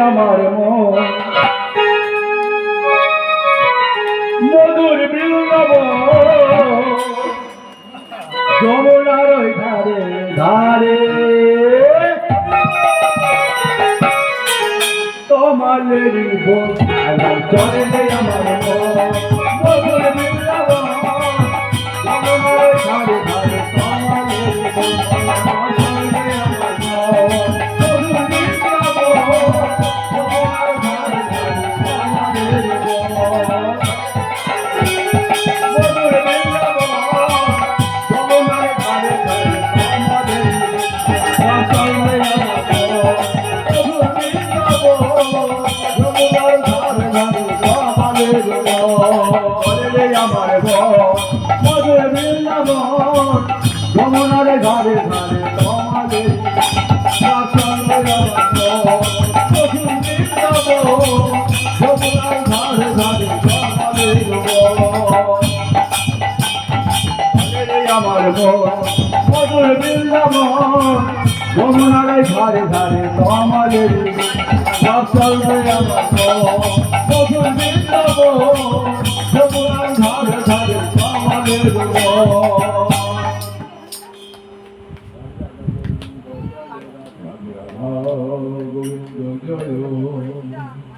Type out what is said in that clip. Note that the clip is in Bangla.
আমার মধুর বৃন্দাব যমুনার ধারে ধারে। তোমার চলে আমার মধুর বৃন্দাব যমুনার ধারে ধারে তোমার চলে আমার মন বৃন্দাব যমুনার ধারে ধারে তোমাদের আমার মধুর বৃন্দাব যমুনার ঘরে ঘরে তোমাদের সব চলবে আমার 평안 가를 가를 평안해주고 고인도 저요